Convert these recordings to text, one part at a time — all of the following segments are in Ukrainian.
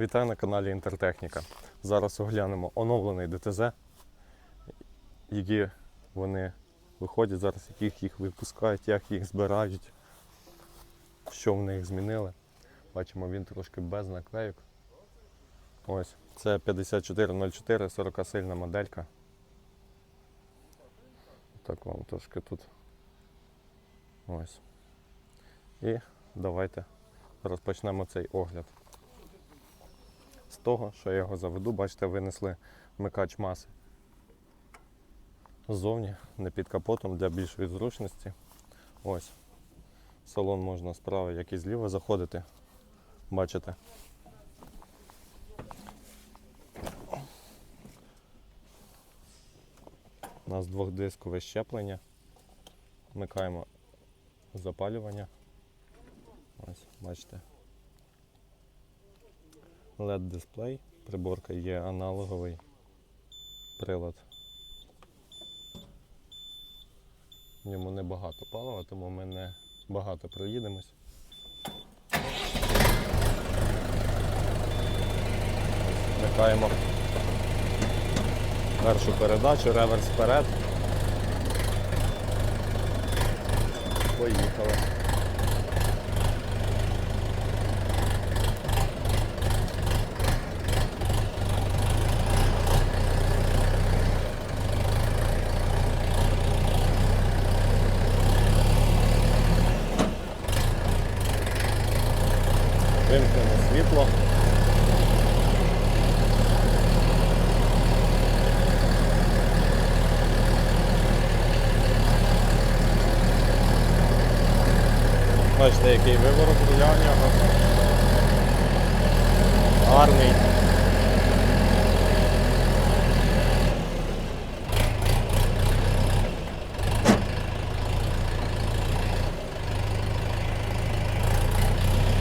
Вітаю на каналі Інтертехніка. Зараз оглянемо оновлений ДТЗ, які вони виходять зараз, яких їх випускають, як їх збирають, що в них змінили. Бачимо, він трошки без наклейок. Ось, це 5404, 40 сильна моделька. Так вам трошки тут. Ось. І давайте розпочнемо цей огляд. Того, що я його заведу, бачите, винесли вмикач маси. Ззовні, не під капотом для більшої зручності. Ось. Салон можна справа, як і зліва заходити. Бачите. У нас двохдискове щеплення. Вмикаємо запалювання. Ось, бачите. LED дисплей, приборка є аналоговий прилад. В ньому небагато палива, тому ми не багато проїдемось. Вмикаємо першу передачу, реверс вперед. Поїхали. Вимкнемо світло. Бачите, який виворот руля в нього. Гарний.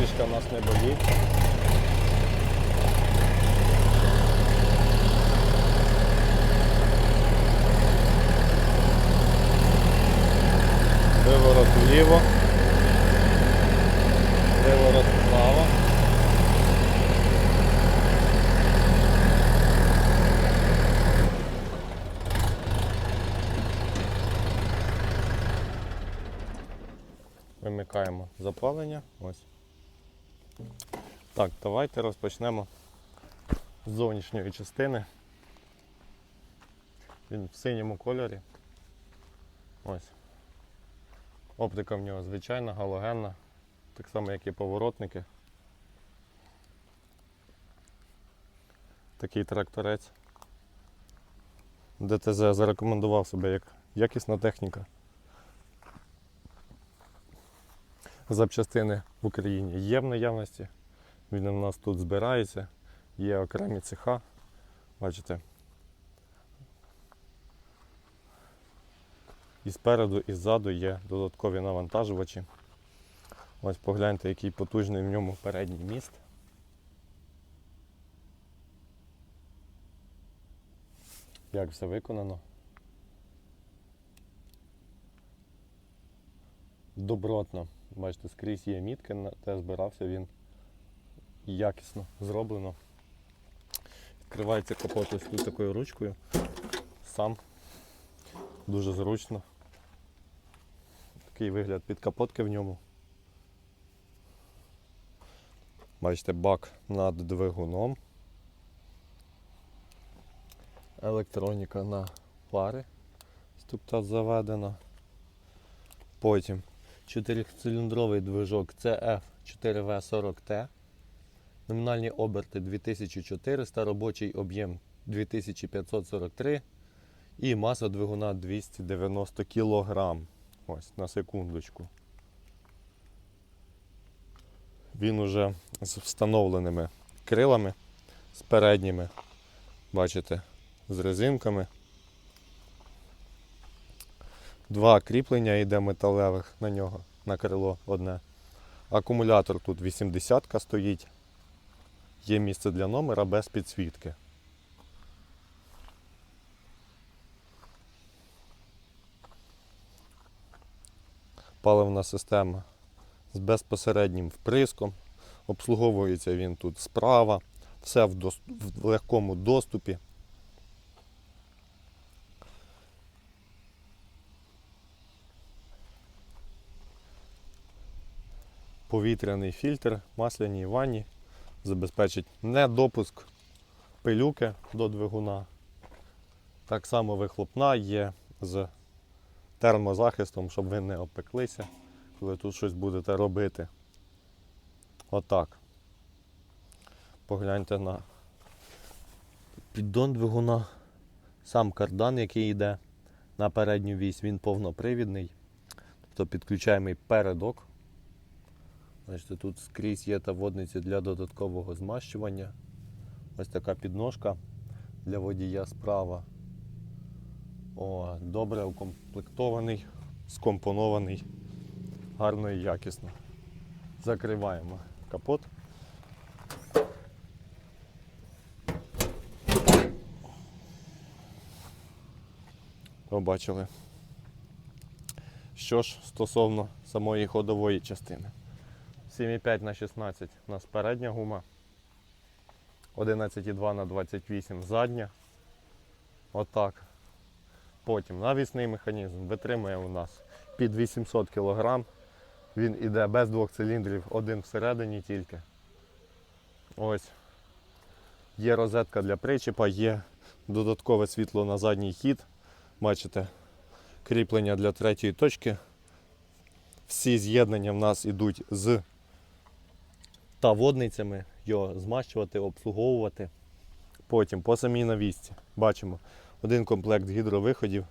Фішка в нас не болить. Виворот вліво. Виворот вправо. Вимикаємо запалення. Ось. Так, давайте розпочнемо з зовнішньої частини. Він в синьому кольорі. Ось. Оптика в нього звичайна, галогенна, так само як і поворотники. Такий тракторець. ДТЗ зарекомендував себе як якісна техніка. Запчастини в Україні є в наявності. Він у нас тут збирається, є окремі цеха. Бачите. І спереду, і ззаду є додаткові навантажувачі. Ось погляньте, який потужний в ньому передній міст. Як все виконано. Добротно. Бачите, скрізь є мітки, на те збирався він якісно зроблено. Відкривається капот ось тут такою ручкою. Сам дуже зручно. Такий вигляд під капотки в ньому. Бачите, бак над двигуном. Електроніка на пари. Тут заведена. Потім 4-циліндровий движок CF4V40T. Номінальні оберти 2400, робочий об'єм 2543 і маса двигуна 290 кг. Ось, на секундочку. Він уже з встановленими крилами, з передніми, бачите, з резинками. Два кріплення йде металевих на нього, на крило одне. Акумулятор тут 80 стоїть. Є місце для номера без підсвітки. Паливна система з безпосереднім вприском. Обслуговується він тут справа. Все в, дос- в легкому доступі. Повітряний фільтр, масляній ванні забезпечить недопуск пилюки до двигуна. Так само вихлопна є з термозахистом, щоб ви не опеклися, коли тут щось будете робити. Отак. Погляньте на піддон двигуна. Сам кардан, який йде на передню вісь, він повнопривідний. Тобто підключаємий передок. Бачите, тут скрізь є та водниці для додаткового змащування. Ось така підножка для водія справа. О, добре укомплектований, скомпонований, гарно і якісно. Закриваємо капот. Побачили. Що ж стосовно самої ходової частини. 7,5 на 16 у нас передня гума. 11,2 на 28 задня. Отак. Потім навісний механізм витримує у нас під 800 кг. Він іде без двох циліндрів, один всередині тільки. Ось. Є розетка для причіпа, є додаткове світло на задній хід. Бачите, кріплення для третьої точки. Всі з'єднання в нас йдуть з та водницями, його змащувати, обслуговувати. Потім по самій навісці бачимо один комплект гідровиходів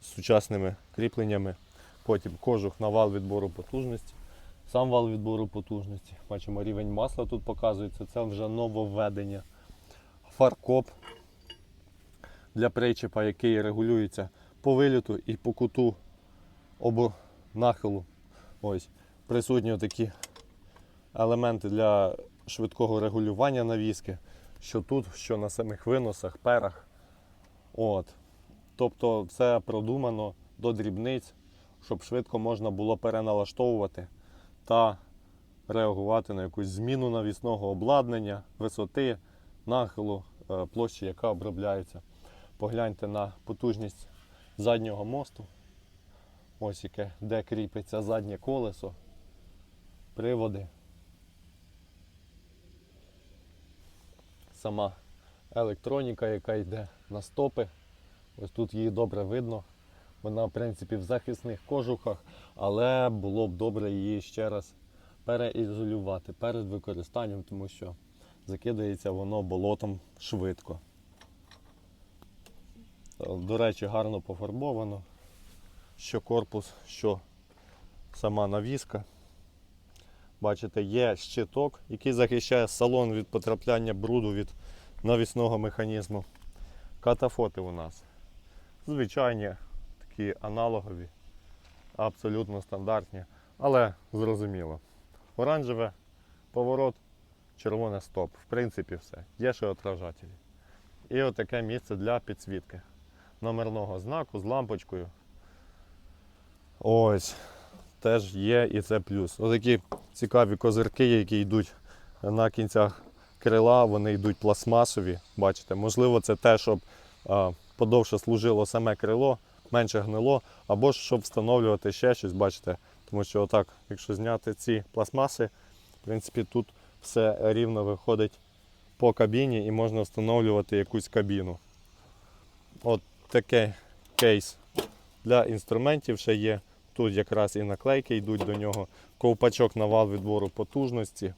з сучасними кріпленнями. Потім кожух на вал відбору потужності. Сам вал відбору потужності. Бачимо, рівень масла тут показується. Це вже нововведення. Фаркоп для причепа, який регулюється по виліту і по куту обо нахилу. Ось. Присутні такі елементи для швидкого регулювання навіски, що тут, що на самих виносах, перах. От. Тобто все продумано до дрібниць, щоб швидко можна було переналаштовувати та реагувати на якусь зміну навісного обладнання, висоти, нахилу, е, площі, яка обробляється. Погляньте на потужність заднього мосту. Ось яке, де кріпиться заднє колесо, приводи. Сама електроніка, яка йде на стопи. Ось тут її добре видно. Вона, в принципі, в захисних кожухах, але було б добре її ще раз переізолювати перед використанням, тому що закидається воно болотом швидко. До речі, гарно пофарбовано. Що корпус, що сама навіска. Бачите, є щиток, який захищає салон від потрапляння бруду від навісного механізму. Катафоти у нас звичайні, такі аналогові, абсолютно стандартні, але зрозуміло. Оранжеве поворот, червоне стоп. В принципі, все. Є ще отражателі. І отаке місце для підсвітки номерного знаку з лампочкою. Ось. Теж є і це плюс. Отакі цікаві козирки, які йдуть на кінцях крила, вони йдуть пластмасові. Бачите, можливо, це те, щоб подовше служило саме крило, менше гнило, або ж щоб встановлювати ще щось, бачите. Тому що отак, якщо зняти ці пластмаси, в принципі, тут все рівно виходить по кабіні і можна встановлювати якусь кабіну. От такий кейс для інструментів ще є. Тут якраз і наклейки йдуть до нього, ковпачок на вал відбору потужності.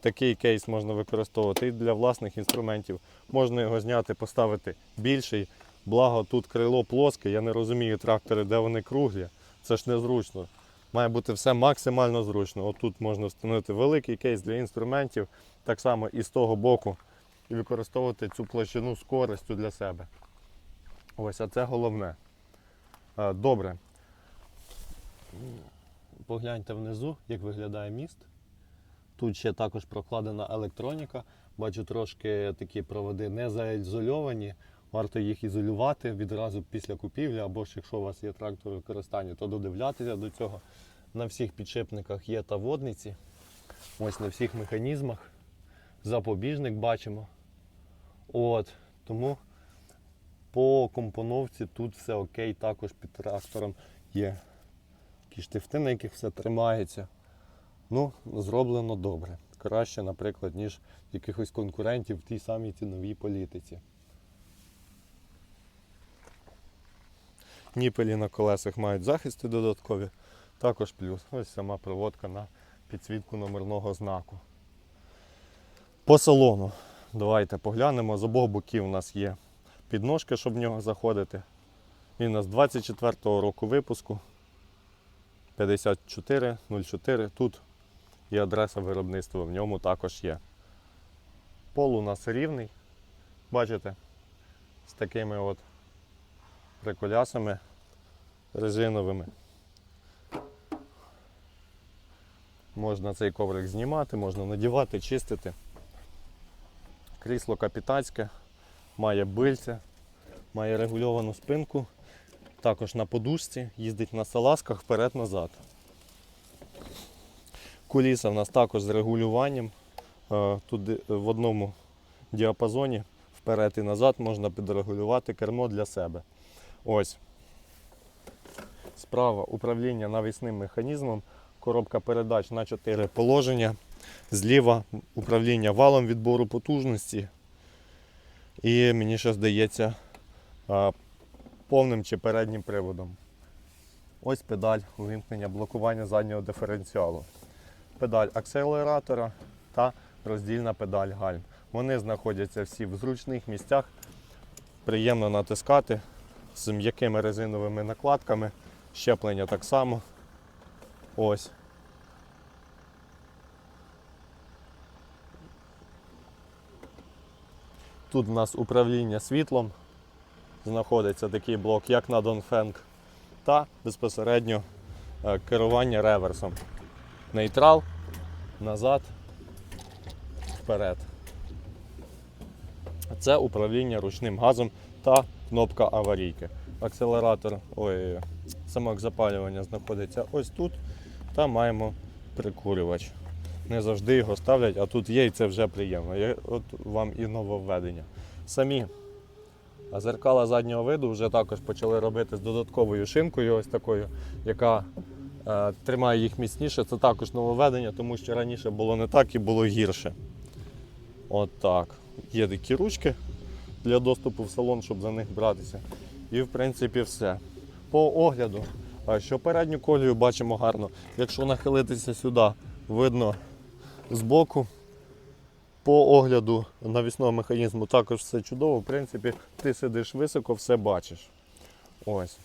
Такий кейс можна використовувати і для власних інструментів. Можна його зняти, поставити більший. Благо тут крило плоске. Я не розумію трактори, де вони круглі. Це ж незручно. Має бути все максимально зручно. Отут можна встановити великий кейс для інструментів, так само і з того боку, і використовувати цю площину з користю для себе. Ось, а це головне. Добре. Погляньте внизу, як виглядає міст. Тут ще також прокладена електроніка. Бачу трошки такі проводи не заізольовані. Варто їх ізолювати відразу після купівлі, або ж якщо у вас є трактор у використанні, то додивлятися до цього. На всіх підшипниках є та водниці. Ось на всіх механізмах запобіжник бачимо. От, тому по компоновці тут все окей, також під трактором є такі штифти, на яких все тримається. Ну, зроблено добре. Краще, наприклад, ніж якихось конкурентів в тій самій ціновій політиці. Ніпелі на колесах мають захисти додаткові. Також плюс. Ось сама проводка на підсвітку номерного знаку. По салону. Давайте поглянемо. З обох боків у нас є підножки, щоб в нього заходити. Він у нас 24-го року випуску. 5404. Тут і адреса виробництва в ньому також є. Пол у нас рівний. Бачите? З такими от приколясами резиновими. Можна цей коврик знімати, можна надівати, чистити. Крісло капітанське, має бильце, має регульовану спинку, також на подушці, їздить на салазках вперед-назад. Куліса в нас також з регулюванням. Е, Тут е, в одному діапазоні вперед і назад можна підрегулювати кермо для себе. Ось. Справа управління навісним механізмом, коробка передач на 4 положення. Зліва управління валом відбору потужності. І мені ще здається а, повним чи переднім приводом. Ось педаль увімкнення блокування заднього диференціалу. Педаль акселератора та роздільна педаль гальм. Вони знаходяться всі в зручних місцях. Приємно натискати з м'якими резиновими накладками. Щеплення так само. Ось. Тут в нас управління світлом. Знаходиться такий блок, як на Dongfeng, та безпосередньо е, керування реверсом. Нейтрал, назад, вперед. Це управління ручним газом та кнопка аварійки. Акселератор, ой, самок запалювання знаходиться ось тут. Та маємо прикурювач. Не завжди його ставлять, а тут є і це вже приємно. От вам і нововведення. Самі зеркала заднього виду вже також почали робити з додатковою шинкою, ось такою, яка е, тримає їх міцніше. Це також нововведення, тому що раніше було не так і було гірше. От так. Є такі ручки для доступу в салон, щоб за них братися. І в принципі все. По огляду, що передню колію бачимо гарно. Якщо нахилитися сюди, видно збоку. По огляду навісного механізму також все чудово. В принципі, ти сидиш високо, все бачиш. Ось.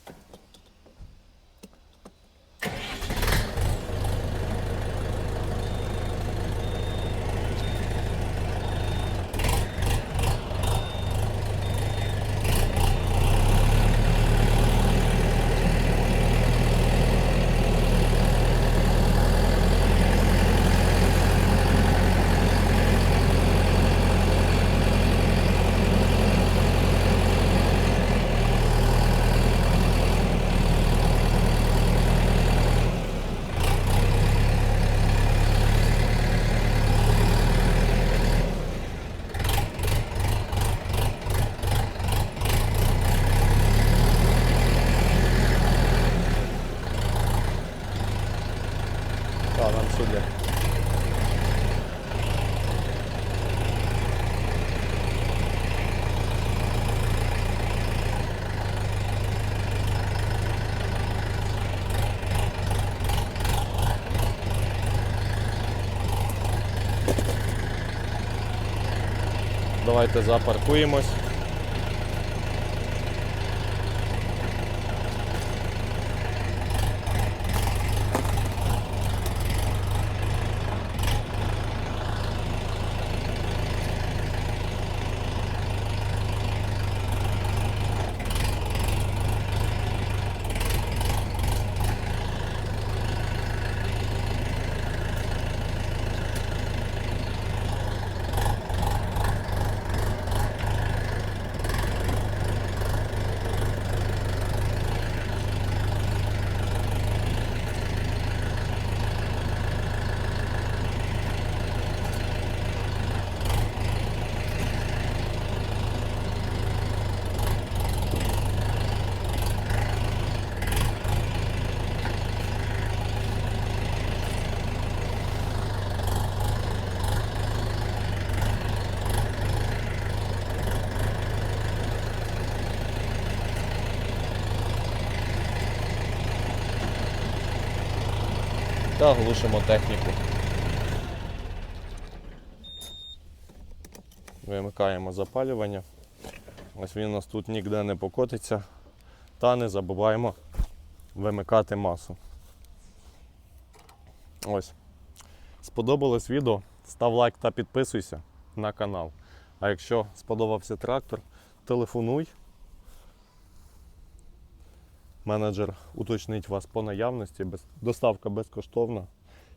Так, нам сюди. Давайте запаркуємось. Та глушимо техніку. Вимикаємо запалювання. Ось він у нас тут ніде не покотиться. Та не забуваємо вимикати масу. Ось. Сподобалось відео, став лайк та підписуйся на канал. А якщо сподобався трактор, телефонуй. Менеджер уточнить вас по наявності, доставка безкоштовна.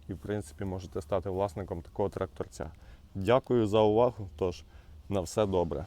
І, в принципі, можете стати власником такого тракторця. Дякую за увагу. Тож, на все добре.